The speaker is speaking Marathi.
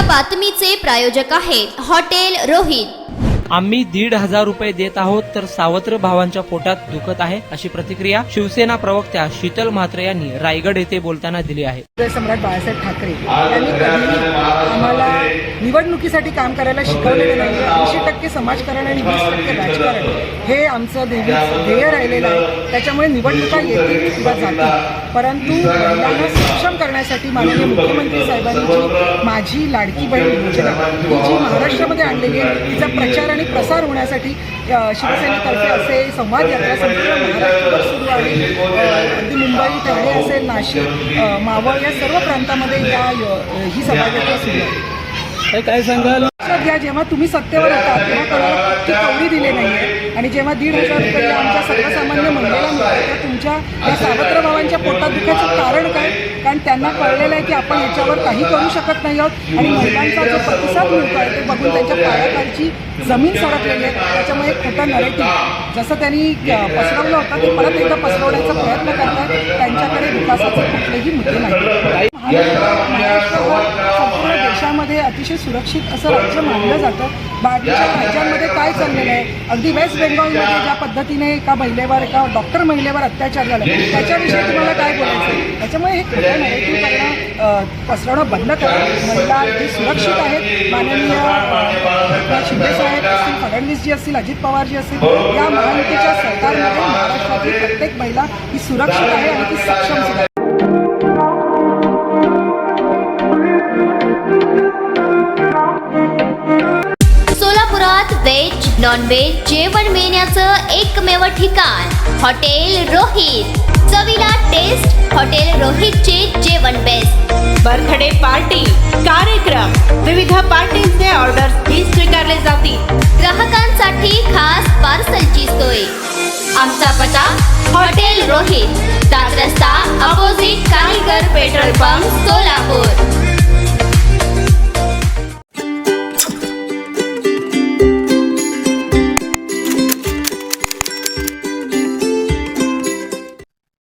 बातमीचे प्रायोजक आहेत हॉटेल रोहित. आम्ही दीड हजार रुपये देत आहोत तर सावत्र भावांच्या पोटात दुखत आहे अशी प्रतिक्रिया शिवसेना प्रवक्त्या शीतल म्हात्रे यांनी रायगड येथे बोलताना दिली आहे. सम्राट बाळासाहेब ठाकरे. यांनी कधीही आम्हाला निवडणुकीसाठी काम करायला शिकवलेलं नाही ऐंशी टक्के समाजकारण आणि वीस टक्के राजकारण हे आमचं ध्येय ध्येय राहिलेलं आहे. त्याच्यामुळे निवडणुका येतील किंवा जातील. परंतु महिलांना सक्षम करण्यासाठी माननीय मुख्यमंत्री साहेबांनी जी माझी लाडकी बहीण योजना ही जी महाराष्ट्रामध्ये आणलेली आहे तिचा प्रचार आणि प्रसार होण्यासाठी शिवसेनेतर्फे असे संवाद यात्रा संपूर्ण महाराष्ट्रभर सुरू आहे. अगदी मुंबई ठाणे असेल नाशिक मावळ या सर्व प्रांतामध्ये या ही सभायात्रा सुरू आहे. काय सांगाल? लक्षात घ्या जेव्हा तुम्ही सत्तेवर होता तेव्हा कोणाला ती कवडी दिली नाहीये. आणि जेव्हा दीड हजार रुपये आमच्या सर्वसामान्य महिलेला मिळतात तर तुमच्या या सावत्र भावांच्या पोटात दुखायचं कारण काय? कारण त्यांना कळलेलं आहे की आपण याच्यावर काही करू शकत नाही आहोत. आणि महिलांचा जो प्रतिसाद मिळतो आहे ते बघून त्यांच्या पायाखालची जमीन सरकलेली आहे. त्याच्यामुळे एक खोटा नरेटिव्ह जसं त्यांनी पसरवलं होतं ते परत एकदा पसरवण्याचा प्रयत्न करतात त्यांच्याकडे विकासाचे कुठलेही मुद्दे नाही महाराष्ट्र महाराष्ट्र हा संपूर्ण देशामध्ये अतिशय सुरक्षित असं राज्य मानलं जातं. बाकीच्या राज्यांमध्ये काय चाललेलं आहे? अगदी वेस्ट बेंगॉलमध्ये ज्या पद्धतीने एका महिलेवर एका डॉक्टर महिलेवर अत्याचार झाला त्याच्याविषयी तुम्हाला काय बोलायचं आहे? त्याच्यामुळे हे खोटं नरेटिव्ह करणं पसरवणं बंद करा. महिला इथे सुरक्षित आहेत. माननीय शिंदेसाहेब असतील फडणवीसजी असतील अजित पवारजी असतील या महायुतीच्या सरकारमध्ये महाराष्ट्रातील प्रत्येक महिला ही सुरक्षित आहे आणि ती सक्षम सुद्धा व्हेज नॉन व्हेज जेवण मिळण्याचं एकमेव ठिकाण हॉटेल रोहित. चवीला टेस्ट हॉटेल रोहितचे जेवण बेस्ट बर्थडे पार्टी कार्यक्रम. विविध पार्टींचे ऑर्डर्स ही स्वीकारले जातील. ग्राहकांसाठी खास पार्सलची सोय. आमचा पता हॉटेल रोहित. दात